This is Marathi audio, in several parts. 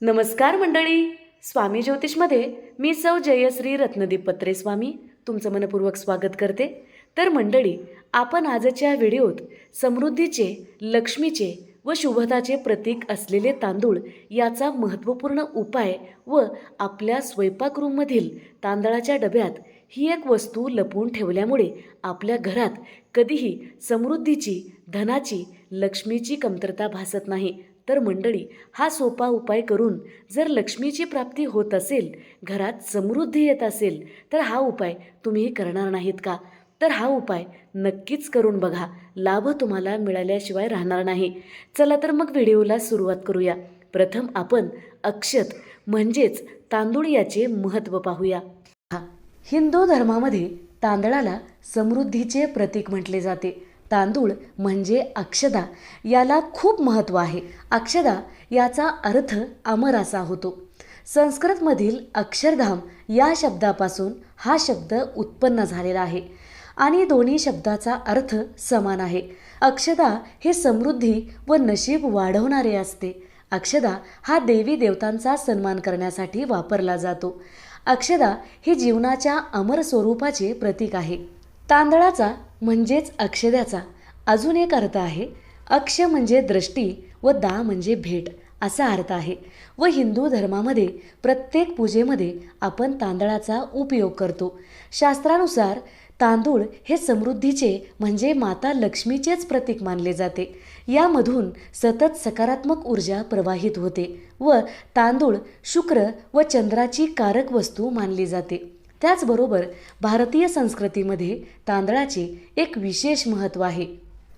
नमस्कार मंडळी. स्वामी ज्योतिषमध्ये मी सौ जयश्री रत्नदीप पत्रे स्वामी तुमचं मनपूर्वक स्वागत करते. तर मंडळी आपण आजच्या व्हिडिओत समृद्धीचे लक्ष्मीचे व शुभताचे प्रतीक असलेले तांदूळ याचा महत्त्वपूर्ण उपाय व आपल्या स्वयंपाकरूममधील तांदळाच्या डब्यात ही एक वस्तू लपवून ठेवल्यामुळे आपल्या घरात कधीही समृद्धीची धनाची लक्ष्मीची कमतरता भासत नाही. तर मंडळी हा सोपा उपाय करून जर लक्ष्मीची प्राप्ती होत असेल घरात समृद्धी येत असेल तर हा उपाय तुम्ही करणार नाहीत का? तर हा उपाय नक्कीच करून बघा. लाभ तुम्हाला मिळाल्याशिवाय राहणार नाही. चला तर मग व्हिडिओला सुरुवात करूया. प्रथम आपण अक्षत म्हणजेच तांदूळ याचे महत्त्व पाहूया. हिंदू धर्मामध्ये तांदळाला समृद्धीचे प्रतीक म्हटले जाते. तांदूळ म्हणजे अक्षदा याला खूप महत्त्व आहे. अक्षदा याचा अर्थ अमर असा होतो. संस्कृतमधील अक्षरधाम या शब्दापासून हा शब्द उत्पन्न झालेला आहे. आणि दोन्ही शब्दाचा अर्थ समान आहे. अक्षदा हे समृद्धी व नशीब वाढवणारे असते. अक्षदा हा देवी देवतांचा सन्मान करण्यासाठी वापरला जातो. अक्षदा हे जीवनाच्या अमर स्वरूपाचे प्रतीक आहे. तांदळाचा म्हणजेच अक्षद्याचा अजून एक अर्थ आहे अक्ष म्हणजे दृष्टी व दा म्हणजे भेट असा अर्थ आहे. व हिंदू धर्मामध्ये प्रत्येक पूजेमध्ये आपण तांदळाचा उपयोग करतो. शास्त्रानुसार तांदूळ हे समृद्धीचे म्हणजे माता लक्ष्मीचेच प्रतीक मानले जाते. यामधून सतत सकारात्मक ऊर्जा प्रवाहित होते व तांदूळ शुक्र व चंद्राची कारक वस्तू मानली जाते. त्याचबरोबर भारतीय संस्कृतीमध्ये तांदळाचे एक विशेष महत्त्व आहे.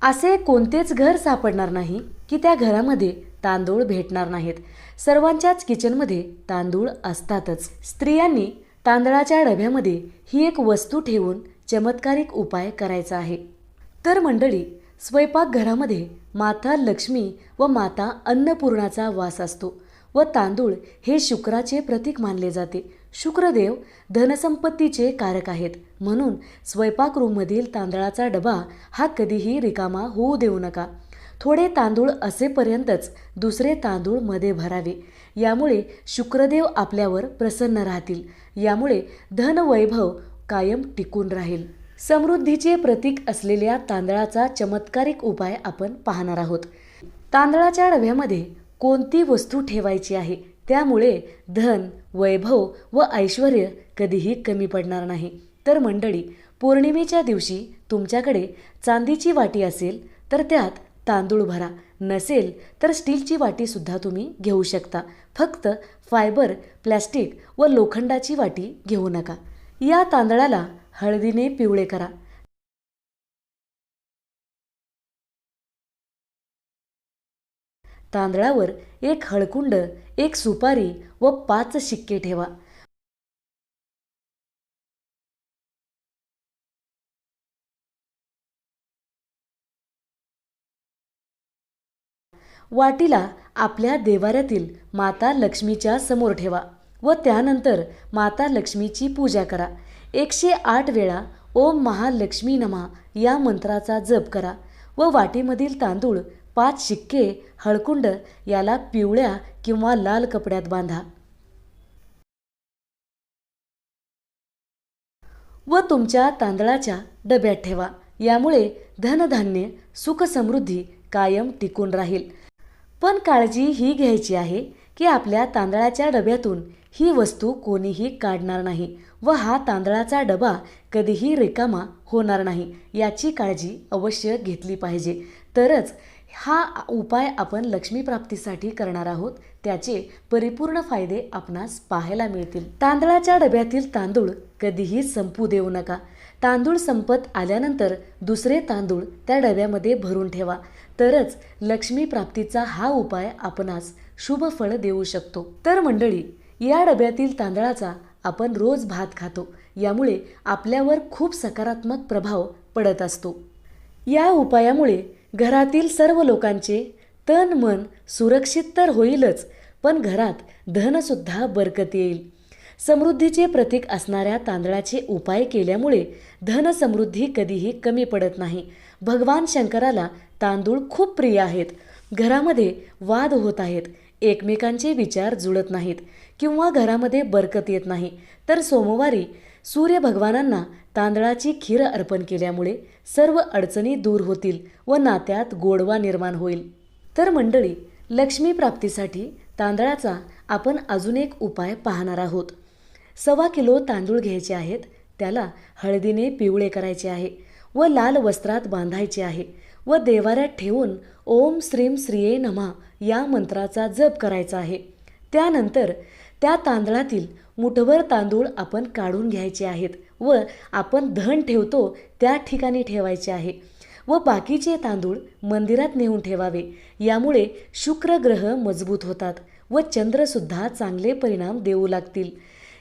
असे कोणतेच घर सापडणार नाही की त्या घरामध्ये तांदूळ भेटणार नाहीत. सर्वांच्याच किचनमध्ये तांदूळ असतातच. स्त्रियांनी तांदळाच्या डब्यामध्ये ही एक वस्तू ठेवून चमत्कारिक उपाय करायचा आहे. तर मंडळी स्वयंपाकघरामध्ये माता लक्ष्मी व माता अन्नपूर्णाचा वास असतो. व तांदूळ हे शुक्राचे प्रतीक मानले जाते. शुक्रदेव धनसंपत्तीचे कारक आहेत. म्हणून स्वयंपाकरूममधील तांदळाचा डबा हा कधीही रिकामा होऊ देऊ नका. थोडे तांदूळ असेपर्यंतच दुसरे तांदूळमध्ये भरावे. यामुळे शुक्रदेव आपल्यावर प्रसन्न राहतील. यामुळे धनवैभव कायम टिकून राहील. समृद्धीचे प्रतीक असलेल्या तांदळाचा चमत्कारिक उपाय आपण पाहणार आहोत. तांदळाच्या डब्यामध्ये कोणती वस्तू ठेवायची आहे? त्यामुळे धन वैभव व ऐश्वर कधीही कमी पडणार नाही. तर मंडळी पौर्णिमेच्या दिवशी तुमच्याकडे चांदीची वाटी असेल तर त्यात तांदूळ भरा. नसेल तर स्टीलची वाटीसुद्धा तुम्ही घेऊ शकता. फक्त फायबर प्लॅस्टिक व लोखंडाची वाटी घेऊ नका. या तांदळाला हळदीने पिवळे करा. तांदळावर एक हळकुंड एक सुपारी व पाच शिक्के ठेवा. वाटीला आपल्या देवाऱ्यातील माता लक्ष्मीच्या समोर ठेवा व त्यानंतर माता लक्ष्मीची पूजा करा. एकशे आठ वेळा ओम महालक्ष्मी नमा या मंत्राचा जप करा व वाटीमधील तांदूळ पाच शिक्के हळकुंड याला पिवळ्या किंवा लाल कपड्यात बांधा. व तुमच्या तांदळाच्या डब्यात ठेवा. यामुळे धनधान्य सुखसमृद्धी कायम टिकून राहील. पण काळजी ही घ्यायची आहे की आपल्या तांदळाच्या डब्यातून ही वस्तू कोणीही काढणार नाही व हा तांदळाचा डबा कधीही रिकामा होणार नाही याची काळजी अवश्य घेतली पाहिजे. तरच हा उपाय आपण लक्ष्मीप्राप्तीसाठी करणार आहोत. त्याचे परिपूर्ण फायदे आपणास पाहायला मिळतील. तांदळाच्या डब्यातील तांदूळ कधीही संपू देऊ नका. तांदूळ संपत आल्यानंतर दुसरे तांदूळ त्या डब्यामध्ये भरून ठेवा. तरच लक्ष्मी प्राप्तीचा हा उपाय आपणास शुभ फळ देऊ शकतो. तर मंडळी या डब्यातील तांदळाचा आपण रोज भात खातो. यामुळे आपल्यावर खूप सकारात्मक प्रभाव पडत असतो. या उपायामुळे घरातील सर्व लोकांचे तन मन सुरक्षित तर होईलच पण घरात धनसुद्धा बरकत येईल. समृद्धीचे प्रतीक असणाऱ्या तांदळाचे उपाय केल्यामुळे धनसमृद्धी कधीही कमी पडत नाही. भगवान शंकराला तांदूळ खूप प्रिय आहेत. घरामध्ये वाद होत आहेत. एकमेकांचे विचार जुळत नाहीत किंवा घरामध्ये बरकत येत नाही. तर सोमवारी सूर्य भगवानांना तांदळाची खीर अर्पण केल्यामुळे सर्व अडचणी दूर होतील व नात्यात गोडवा निर्माण होईल. तर मंडळी लक्ष्मी प्राप्तीसाठी तांदळाचा आपण अजून एक उपाय पाहणार आहोत. सव्वा किलो तांदूळ घ्यायचे आहेत त्याला हळदीने पिवळे करायचे आहे व लाल वस्त्रात बांधायचे आहे व देवाऱ्यात ठेवून ओम श्रीम श्रिये नमा या मंत्राचा जप करायचा आहे. त्यानंतर त्या तांदळातील मुठभर तांदूळ आपण काढून घ्यायचे आहेत व आपण धन ठेवतो त्या ठिकाणी ठेवायचे आहे. व बाकीचे तांदूळ मंदिरात नेऊन ठेवावे. यामुळे शुक्र ग्रह मजबूत होतात व चंद्रसुद्धा चांगले परिणाम देऊ लागतील.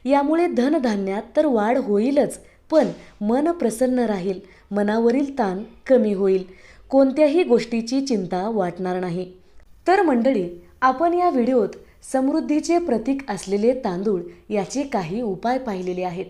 यामुळे धनधान्यात तर वाढ होईलच पण मन प्रसन्न राहील मनावरील ताण कमी होईल. कोणत्याही गोष्टीची चिंता वाटणार नाही. तर मंडळी आपण या व्हिडिओत समृद्धीचे प्रतीक असलेले तांदूळ याचे काही उपाय पाहिलेले आहेत.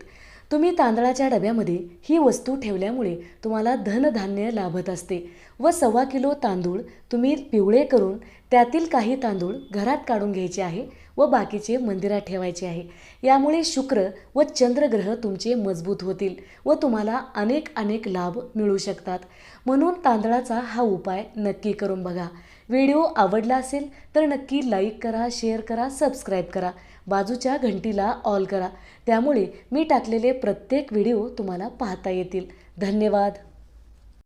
तुम्ही तांदळाच्या डब्यामध्ये ही वस्तू ठेवल्यामुळे तुम्हाला धनधान्य लाभत असते. व सव्वा किलो तांदूळ तुम्ही पिवळे करून त्यातील काही तांदूळ घरात काढून घ्यायचे आहे व बाकीचे मंदिरात ठेवायचे आहे. यामुळे शुक्र व चंद्रग्रह तुमचे मजबूत होतील व तुम्हाला अनेक अनेक लाभ मिळू शकतात. म्हणून तांदळाचा हा उपाय नक्की करून बघा. व्हिडिओ आवडला असेल तर नक्की लाईक करा शेअर करा सबस्क्राईब करा. बाजूच्या घंटीला ऑल करा. त्यामुळे मी टाकलेले प्रत्येक व्हिडिओ तुम्हाला पाहता येतील. धन्यवाद.